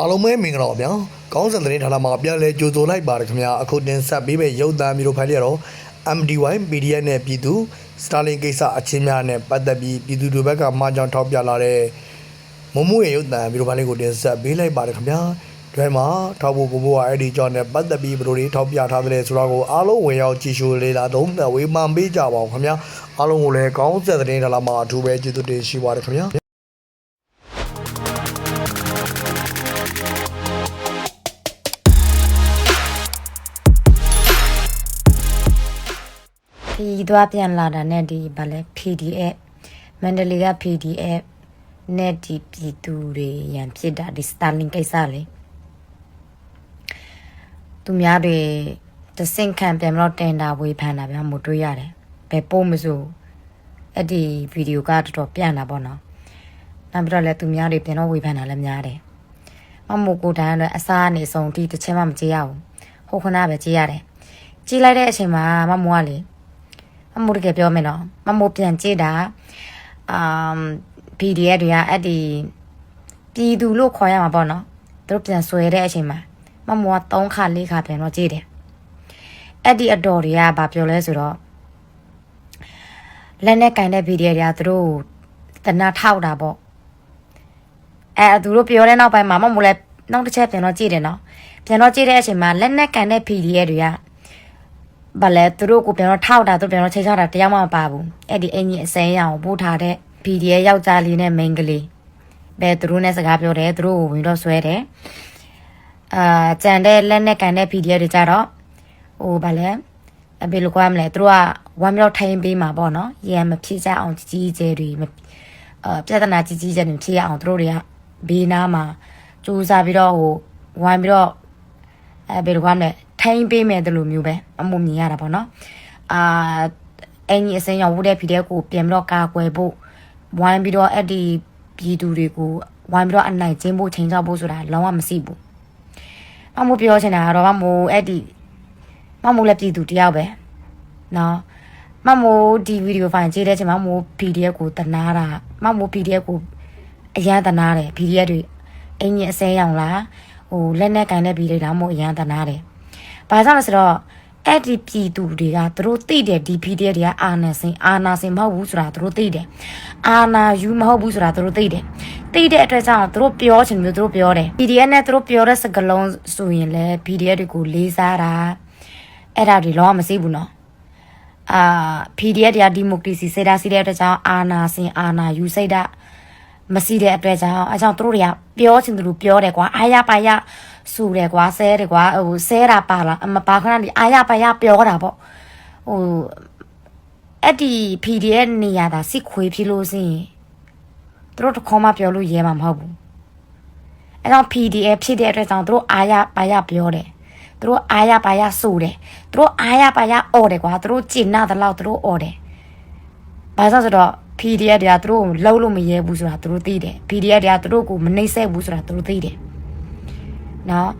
အားလုံးပဲမင်္ဂလာပါဗျာကောင်းစံသတင်းဌာနမှာပြန်လဲကြိုဆိုလိုက်ပါတယ်ခင်ဗျာအခုတင်ဆက်ပေးမယ့်ရုပ်သံမျိုးတို့ဖိုင်လေးတော့ MDY PDF နဲ့ပြည်သူ Starlink ကိစ္စအချင်းများနဲ့ပတ်သက်ပြီးပြည်သူတွေဘက်ကမှာကြောင်ထောက်ပြလာတဲ့မမှုရဲ့ရုပ်သံမျိုးတို့ဖိုင်လေးကိုတင်ဆက်ပေးလိုက်ပါတယ်ခင်ဗျာတွဲမှာထောက်ဖို့ပို့ဖို့ကအဲ့ဒီကြောင့်နဲ့ပတ်သက်ပြီးဘယ်လိုတွေထောက်ပြထားသလဲဆိုတော့ကိုအားလုံးဝင်ရောက်ကြည့်ရှုလေ့လာသုံးသပ်ဝေဖန်ပေးကြပါအောင်ခင်ဗျာအားလုံးကိုလည်းကောင်းစံသတင်းဌာနမှာအထူးပဲကျေးဇူးတင်ရှိပါတယ်ခင်ဗျာ သွားပြန်လာတာနဲ့ဒီဗာလဲ PDF မန္တလေးက PDF နဲ့ဒီပြည်သူတွေရန်ဖြစ်တာဒီ Starlink ကိစ္စလေသူများတွေတဆင့်ခံပြန်မလို့တင်တာဝေဖန်တာဗျာမတွေ့ရတယ်ဘယ်ပို့မစို့အဲ့ဒီဗီဒီယိုကတော်တော်ပြန့်တာပေါ့နော်နောက်ပြီးတော့လည်းသူများတွေပြန်တော့ဝေဖန်တာလည်းများတယ်မမို့ကိုတိုင်းလည်းအစားအနေဆုံးဒီတစ်ချက်မှမကြည့်ရဘူးဟိုခဏပဲကြည့်ရတယ်ကြည့်လိုက်တဲ့အချိန်မှာမမိုးကလေ မမိုးတကယ်ပြောမယ်နော်မမိုးပြန်ကြည့်တာအမ် PDF တွေကအဲ့ဒီပြည်သူလို့ခေါ်ရမှာပေါ့နော်သူတို့ပြန်ဆွဲတဲ့အချိန်မှာမမိုးက3ခါ4ခါပြန်တော့ကြည့်တယ်အဲ့ဒီအတော်တွေကဘာပြောလဲဆိုတော့လက်နဲ့ကင်တဲ့ PDF တွေကသူတို့တနာထောက်တာပေါ့အဲသူတို့ပြောတဲ့နောက်ပိုင်းမှာမမိုးလည်းနောက်တစ်ချက်ပြန်တော့ကြည့်တယ်နော်ပြန်တော့ကြည့်တဲ့အချိန်မှာလက်နဲ့ကင်တဲ့ PDF တွေက ဘာလဲသူတို့ကိုပြန်တော့ထောက်တာသူတို့ပြန်တော့ချိန်ချတာတရားမှမပါဘူးအဲ့ဒီအင်ကြီးအစင်းရအောင်ပို့ထားတဲ့ PDF ယောက်ျားလေးနဲ့မိန်းကလေးဘယ်သူတို့နဲ့စကားပြောတယ်သူတို့ကိုဝင်တော့ဆွဲတယ်အာကြံတဲ့လက်နဲ့ကန်တဲ့ PDF တွေကြတော့ဟိုဘာလဲအဘယ်လိုကွာမလဲသူတို့ကဝမ်းမြောက်ထိုင်ပေးမှာပေါ့နော်ရံမဖြစ်ကြအောင်ကြီးကြီးကျယ်တွေမအာပြဿနာကြီးကြီးကျယ်တွေဖြစ်ရအောင်သူတို့တွေကဘေးနားမှာစူးစမ်းပြီးတော့ဟိုဝိုင်းပြီးတော့အဲဘယ်လိုကမလဲ ထိုင်းပေးမယ်တလို့မျိုးပဲအမှုမြင်ရတာပေါ့နော်အာအင်ကြီးအစင်းရောင်ဝတ်တဲ့ဖီတဲ့ကိုပြန်ပြီးတော့ကာကွယ်ဖို့ဝိုင်းပြီးတော့အဲ့ဒီပြည်သူတွေကိုဝိုင်းပြီးတော့အနိုင်ကျင်းဖို့ချိန်ချောက်ဖို့ဆိုတာလုံးဝမရှိဘူးမမို့ပြောချင်တာကတော့မမို့အဲ့ဒီမမို့လည်းပြည်သူတယောက်ပဲနော်မမို့ဒီဗီဒီယိုဖိုင်ကြည့်တဲ့အချိန်မှာမမို့ PDF ကိုတနာတာမမို့ PDF ကိုအရန်တနာတယ် PDF တွေအင်ကြီးအစင်းရောင်လားဟိုလက်နဲ့ကင်တဲ့ပြည်လေးတော့မို့အရန်တနာတယ်။ ဘာကြောင့်လဲဆိုတော့အဲ့ဒီပြည်သူတွေကသူတို့သိတယ်ဒီ PDF တွေကအာနာစင်အာနာစင်မဟုတ်ဘူးဆိုတာသူတို့သိတယ်။အာနာယူမဟုတ်ဘူးဆိုတာသူတို့သိတယ်။သိတဲ့အတွက်ကြောင့်သူတို့ပြောချင်မျိုးသူတို့ပြောတယ်။ PDF နဲ့သူတို့ပြောတဲ့စကားလုံးဆိုရင်လည်း PDF တွေကိုလေးစားတာအဲ့ဒါတွေလုံးဝမသိဘူးနော်။အာ PDF တွေကဒီမိုကရေစီစေတာစီတဲ့အတွက်ကြောင့်အာနာစင်အာနာယူစိတ်တာမရှိတဲ့အတွက်ကြောင့်အဲကြောင့်သူတို့တွေကပြောချင်တယ်လို့ပြောတယ်ကွာအာရပါရ စူတယ်ကွာဆဲတယ်ကွာဟိုဆဲတာပါလားအမပါခဏဒီအာရပါရပြောတာပေါ့ဟိုအဲ့ဒီ PDF နေရတာစစ်ခွေးဖြစ်လို့စင်သူတို့တခေါ်မှပြောလို့ရဲမှာမဟုတ်ဘူးအဲကြောင့် PDF ဖြစ်တဲ့အတွက်ကြောင့်သူတို့အာရပါရပြောတယ်သူတို့အာရပါရစူတယ်သူတို့အာရပါရအော်တယ်ကွာသူတို့ကျင်နာတဲ့လောက်သူတို့အော်တယ်ဘာလို့ဆိုတော့ PDF တွေကသူတို့ကိုလှုပ်လို့မရဲဘူးဆိုတာသူတို့သိတယ် PDF တွေကသူတို့ကိုမနှိမ့်ဆက်ဘူးဆိုတာသူတို့သိတယ် နော်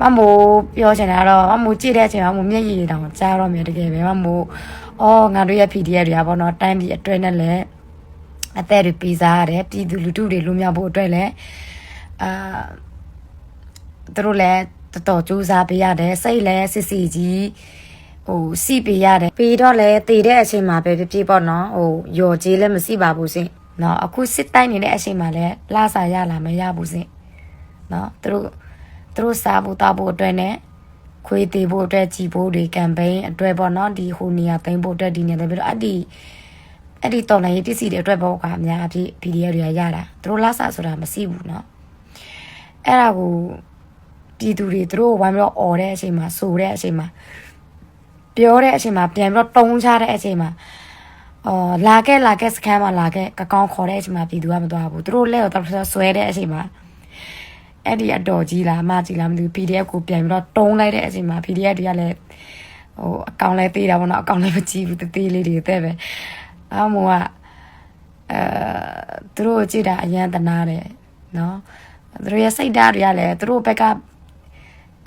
မမိုးပြောချင်တာကတော့မမိုးကြည့်တဲ့အချိန်မှာမမိုးမျက်ရည်တောင်ကြားတော့မြင်တကယ်ပဲမမိုးအော်ငါတို့ရဲ့ PDF တွေကပေါ့နော်တိုင်းပြည်အတွဲနဲ့လည်းအသက်တွေပေးစားရတယ်ပြည်သူလူထုတွေလူမျိုးဖို့အတွက်လည်းအာသူတို့လည်းတော်တော်ကြိုးစားပေးရတယ်စိတ်လည်းစစ်စီကြီးဟိုစီပေးရတယ်ပေးတော့လဲတည်တဲ့အချိန်မှာပဲဖြစ်ဖြစ်ပေါ့နော်ဟိုယော်ကြီးလည်းမရှိပါဘူးစင်နော်အခုစစ်တိုင်းနေတဲ့အချိန်မှာလည်းလာစာရလာမရဘူးစင်နော်သူတို့ သူတို့စားဖို့တောက်ဖို့အတွက်နဲ့ခွေးသေးဖို့အတွက်ကြည်ဖို့တွေကမ်ပိန်းအတွက်ပေါ့နော်ဒီဟိုနေရာသိမ်းဖို့အတွက်ဒီနေရာသိမ်းပြီးတော့အဲ့ဒီအဲ့ဒီတော်လိုင်းရေးပစ္စည်းတွေအတွက်ပေါ့ကအများအပြည့် PDF တွေကရတာသူတို့လာစာဆိုတာမရှိဘူးနော်အဲ့ဒါကိုပြည်သူတွေသူတို့ဝိုင်းပြီးတော့អော်တဲ့အချိန်မှာစိုးတဲ့အချိန်မှာပြောတဲ့အချိန်မှာပြန်ပြီးတော့တုံးချတဲ့အချိန်မှာအော်လာခဲ့လာခဲ့စကန်မှာလာခဲ့ကကောင်းခေါ်တဲ့အချိန်မှာပြည်သူကမသွားဘူးသူတို့လက်ကိုတော့ဆွဲတဲ့အချိန်မှာ အဲ့ဒီအတော်ကြီးလားအမကြီးလားမသိဘူး PDF ကိုပြန်ပြီးတော့တုံးလိုက်တဲ့အချိန်မှာ PDF တွေကလည်းဟိုအကောင့်လည်းသေးတာပေါ့နော်အကောင့်လည်းမကြည့်ဘူးတသေးလေးတွေတဲ့ပဲအမေကအဲသူတို့ကြည့်တာအရန်တနာတယ်နော်သူတို့ရဲ့စိတ်ဓာတ်တွေကလည်းသူတို့ဘက်က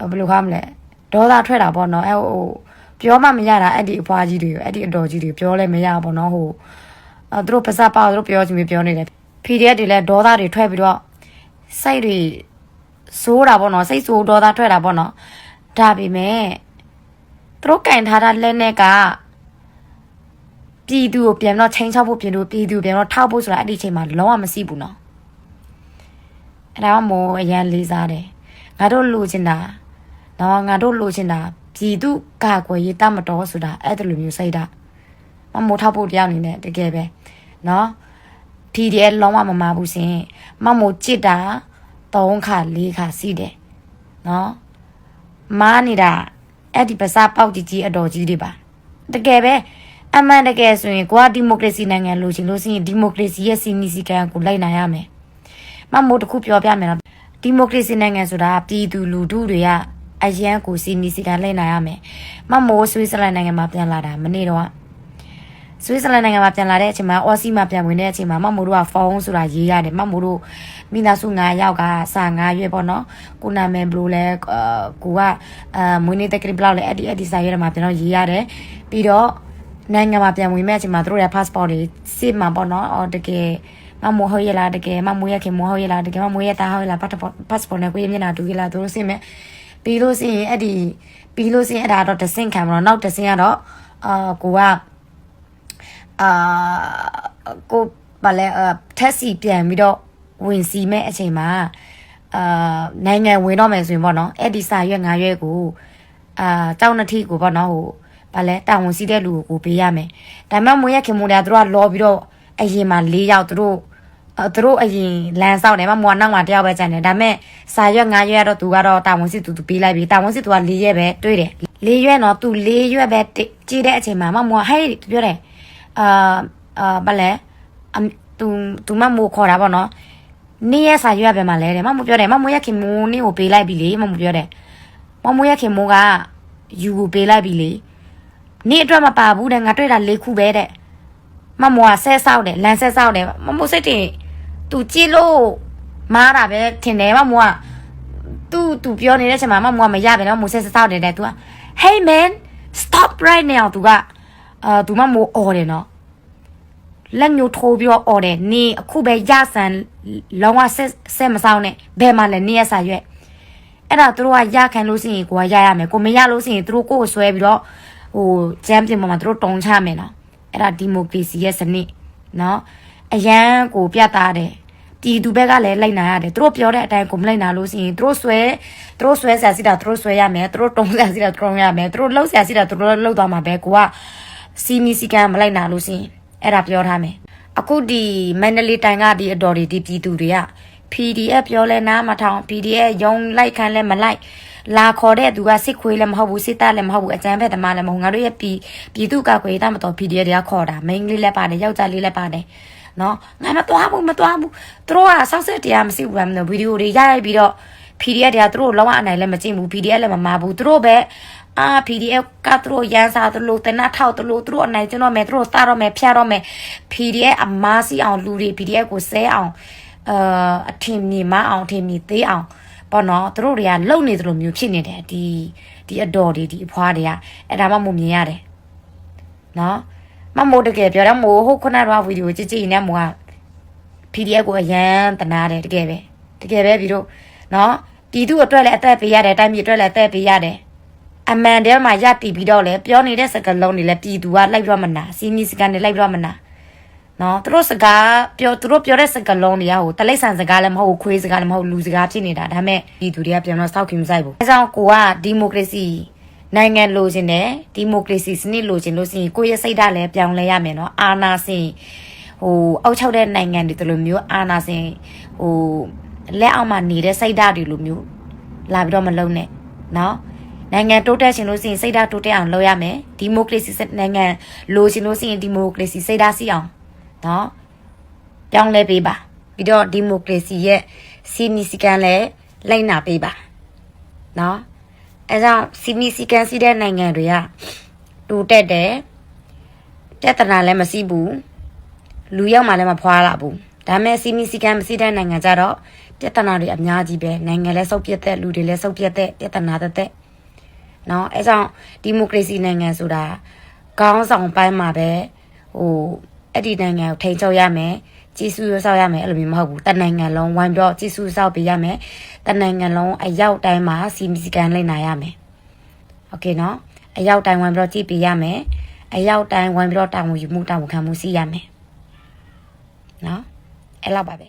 ဘယ်လိုခါမလဲဒေါသထွက်တာပေါ့နော်အဲဟိုပြောမှမရတာအဲ့ဒီအဖွားကြီးတွေအဲ့ဒီအတော်ကြီးတွေပြောလဲမရဘူးပေါ့နော်ဟိုအဲသူတို့ပါစပါသူတို့ပြောချင်ပြီးပြောနေတယ် PDF တွေလည်းဒေါသတွေထွက်ပြီးတော့စိတ်တွေ စိုးတာပေါ့နော်စိတ်ဆိုးဒေါသထွက်တာပေါ့နော်ဒါပေမဲ့သူတို့ကင်ထားတာလက်နဲ့ကပြည်သူကိုပြန်တော့ချင်းချောက်ဖို့ပြင်လို့ပြည်သူကိုပြန်တော့ထောက်ဖို့ဆိုတာအဲ့ဒီအချိန်မှာလုံးဝမရှိဘူးနော်အဲ့ဒါကမိုးအရန်လေးစားတယ်ငါတို့လိုချင်တာနော်ငါတို့လိုချင်တာပြည်သူကာကွယ်ရေးတမတော်ဆိုတာအဲ့ဒါလိုမျိုးစိတ်ဓာတ်မမိုးထောက်ဖို့တရားအနေနဲ့တကယ်ပဲနော် PDF လုံးဝမမဘူးရှင်မမို့ကြစ်တာ 3ခါ4ခါစီးတယ်နော်မားနေတာအဲ့ဒီပစားပေါက်ကြီးကြီးအတော်ကြီးတွေပါတကယ်ပဲအမှန်တကယ်ဆိုရင်ကိုကဒီမိုကရေစီနိုင်ငံလို့ရှင်လို့ရှိရင်ဒီမိုကရေစီရဲ့စီမီစီကံကိုလိုက်နိုင်ရမယ်မမို့တခုပြောပြမယ်နော်ဒီမိုကရေစီနိုင်ငံဆိုတာပြည်သူလူထုတွေကအရန်ကိုစီမီစီကံလိုက်နိုင်ရမယ်မမို့ဆွေးစလန်နိုင်ငံမှာပြန်လာတာမနေ့တော့ ဆွေးဇာလန်နိုင်ငံမှာပြန်လာတဲ့အချိန်မှာအော်စီမှာပြန်ဝင်တဲ့အချိန်မှာမမိုးတို့ကဖုန်းဆိုတာရေးရတယ်မမိုးတို့မိသားစု9ယောက်ကစာ9ရွက်ပေါ့နော်ကိုနာမည်ဘလို့လဲအာကိုကအာမွေးနေ့တက်ကလေးဘလောက်လဲအဲ့ဒီအဲ့ဒီစာရွက်ထဲမှာပြန်တော့ရေးရတယ်ပြီးတော့နိုင်ငံမှာပြန်ဝင်မဲ့အချိန်မှာတို့ရဲ့ passport တွေစစ်မှာပေါ့နော်အော်တကယ်မမိုးဟုတ်ရလားတကယ်မမိုးရခင်မဟုတ်ရလားတကယ်မမိုးရတာဟုတ်ရလား passport passport နဲ့ကိုရမျက်နှာတူရလားတို့စစ်မဲ့ပြီးလို့ရှိရင်အဲ့ဒီပြီးလို့ရှိရင်အဲ့ဒါတော့တဆင့်ခံမတော့နောက်တဆင့်ကတော့အာကိုက အာကိုဘာလဲအထက်စီပြန်ပြီးတော့ဝင်စီမဲ့အချိန်မှာအာနိုင်ငံဝင်တော့မယ်ဆိုရင်ပေါ့နော်အဲ့ဒီစာရွက်ငါရွက်ကိုအာကြောက်နှထီကိုပေါ့နော်ဟိုဘာလဲတာဝန်စီတဲ့လူကိုပေးရမယ်ဒါမှမဟုတ်မွေးရခင်မွန်တွေကသူတို့ကလောပြီးတော့အရင်မှာ၄ယောက်သူတို့အဲသူတို့အရင်လမ်းဆောက်တယ်မမွာနောက်မှာတယောက်ပဲကျန်တယ်ဒါပေမဲ့စာရွက်ငါရွက်ကတော့သူကတော့တာဝန်စီသူသူပေးလိုက်ပြီတာဝန်စီသူက၄ရွက်ပဲတွေးတယ်၄ရွက်တော့သူ၄ရွက်ပဲကြည့်တဲ့အချိန်မှာမမွာဟဲ့ပြောတယ် အာအာဘာလဲအမ်သူသူမမိုးခေါ်တာပေါ့နော်နေ့ရက်စာရွက်ပဲမှာလဲတယ်မမိုးပြောတယ်မမိုးရက်ခင်မိုးနေ့ကိုပေးလိုက်ပြီလေမမိုးပြောတယ်မမိုးရက်ခင်မိုးကယူကိုပေးလိုက်ပြီလေနေ့အတွက်မပါဘူးတဲ့ငါတွေ့တာ၄ခုပဲတဲ့မမိုးကဆဲဆောက်တယ်လမ်းဆဲဆောက်တယ်မမိုးစိတ်တင်သူကြည့်လို့မားတာပဲထင်တယ်မမိုးကသူသူပြောနေတဲ့အချိန်မှာမမိုးကမရပဲနော်မိုးဆဲဆောက်တယ်တဲ့ तू က hey man stop right now तू က အာသူမမိုးអော်တယ်နော်လက်ညှိုးထိုးပြီးတော့អော်တယ်နေအခုပဲရဆန်လောင်းဝဆက်ဆက်မဆောင်နဲ့ဘယ်မှာလဲနေရစာရွက်အဲ့ဒါသူတို့ကရခံလို့ရှိရင်ကိုကရရမယ်ကိုမရလို့ရှိရင်သူတို့ကိုယ်ကိုဆွဲပြီးတော့ဟိုဂျမ်ပြင်ပေါ်မှာသူတို့တုံချမယ်နော်အဲ့ဒါဒီမိုကရေစီရဲ့စနစ်နော်အရန်ကိုပြတ်သားတယ်ပြည်သူဘက်ကလည်းလိုက်နာရတယ်သူတို့ပြောတဲ့အတိုင်းကိုမလိုက်နာလို့ရှိရင်သူတို့ဆွဲသူတို့ဆွဲဆရာစီတာသူတို့ဆွဲရမယ်သူတို့တုံဆရာစီတာသူတို့တုံရမယ်သူတို့လှုပ်ဆရာစီတာသူတို့လှုပ်သွားမှာပဲကိုက စီမီစီကံမလိုက်နာလို့ရှိရင်အဲ့ဒါပြောထားမယ်အခုဒီမန္တလေးတိုင်းကဒီအတော်တွေဒီပြည်သူတွေက PDF ပြောလဲနားမထောင် PDF ယုံလိုက်ခံလဲမလိုက်လာခေါ်တဲ့သူကစစ်ခွေးလည်းမဟုတ်ဘူးစစ်သားလည်းမဟုတ်ဘူးအကြမ်းဖက်သမားလည်းမဟုတ်ငါတို့ရဲ့ပြည်ပြည်သူကကွေတတ်မတော် PDF တွေကခေါ်တာမိန်းကလေးလည်းပါတယ်ယောက်ျားလေးလည်းပါတယ်နော်ငါမသွားဘူးမသွားဘူးသူတို့ကစောက်စစ်တရားမရှိဘူးလားမသိဘူးဗီဒီယိုတွေရိုက်ပြီးတော့ PDF တွေကသူတို့လုံးဝအနိုင်လည်းမကြည့်ဘူး PDF လည်းမမာဘူးသူတို့ပဲ အာ PDF ကသူတို့ရန်စားသူတို့တနတ်ထောက်သူတို့သူတို့အနိုင်ကျတော့မယ်သူတို့တာတော့မယ်ဖျားတော့မယ် PDF အမားစီအောင်လူတွေ PDF ကိုဆဲအောင်အာအထင်မြင်မအောင်အထင်မြင်သေးအောင်ပေါ့နော်သူတို့တွေကလုံနေသလိုမျိုးဖြစ်နေတယ်ဒီဒီအတော်တွေဒီအဖွားတွေကအဲ့ဒါမှမမြင်ရတယ်နော်မမိုးတကယ်ပြောတော့မိုးဟုတ်ခုနကတော့ဗီဒီယိုကြည့်ကြည့်နေမိုးက PDF ကိုအရန်တနာတယ်တကယ်ပဲတကယ်ပဲပြီးတော့နော်ပြည်သူအတွက်လည်းအသက်ပေးရတယ်တိုင်းပြည်အတွက်လည်းအသက်ပေးရတယ် အမှန်တည်းမှာရတီပြီးတော့လဲပြောနေတဲ့စကားလုံးတွေလဲပြည်သူကလိုက်တော့မနာစီနီစကန်တွေလိုက်တော့မနာနော်သူတို့စကားပြောသူတို့ပြောတဲ့စကားလုံးတွေကဟိုတလိษံစကားလည်းမဟုတ်ခွေးစကားလည်းမဟုတ်လူစကားဖြစ်နေတာဒါပေမဲ့ပြည်သူတွေကပြန်တော့စောက်ခင်မဆိုင်ဘူးအဲကြောင့်ကိုကဒီမိုကရေစီနိုင်ငံလိုချင်တယ်ဒီမိုကရေစီစနစ်လိုချင်လို့ဆိုရင်ကိုယ့်ရဲ့စိတ်ဓာတ်လည်းပြောင်းလဲရမယ်နော်အာဏာရှင်ဟိုအောက်ချောက်တဲ့နိုင်ငံတွေတလိုမျိုးအာဏာရှင်ဟိုလက်အောက်မှာနေတဲ့စိတ်ဓာတ်တွေလိုမျိုးလာပြီးတော့မလုံနဲ့နော် နိုင်ငံတိုးတက်ရှင်လို့ရှိရင်စိတ်ဓာတ်တိုးတက်အောင်လုပ်ရမယ်ဒီမိုကရေစီနိုင်ငံလိုရှင်လို့ရှိရင်ဒီမိုကရေစီစိတ်ဓာတ်ရှိအောင်နော်ပြောင်းလဲပေးပါပြီးတော့ဒီမိုကရေစီရဲ့စီနီစီကန်လည်းလိုက်နာပေးပါနော်အဲကြောင့်စီနီစီကန်ရှိတဲ့နိုင်ငံတွေကတိုးတက်တယ်တက်တနာလည်းမရှိဘူးလူရောက်မှလည်းမဖွာလာဘူးဒါမဲ့စီနီစီကန်မရှိတဲ့နိုင်ငံကြတော့ပြဿနာတွေအများကြီးပဲနိုင်ငံလည်းဆုတ်ပြတ်တဲ့လူတွေလည်းဆုတ်ပြတ်တဲ့ပြဿနာတက်တဲ့ เนาะအဲကြောင့်ဒီမိုကရေစီနိုင်ငံဆိုတာကောင်းဆောင်ပိုင်းမှာပဲဟိုအဲ့ဒီနိုင်ငံကိုထိန်းချုပ်ရမယ် ကြည်စုရဆောက်ရမယ်အဲ့လိုမျိုးမဟုတ်ဘူးတနိုင်ငံလုံးဝိုင်းပြီးတော့ကြည်စုဆောက်ပေးရမယ်တနိုင်ငံလုံးအရောက်တိုင်းမှာစီမီစီကန်လိုက်နာရမယ်โอเคเนาะအရောက်တိုင်းဝိုင်းပြီးတော့ကြည်ပေးရမယ်အရောက်တိုင်းဝိုင်းပြီးတော့တာဝန်ယူမှုတာဝန်ခံမှုစီရမယ်เนาะအဲ့လောက်ပါပဲ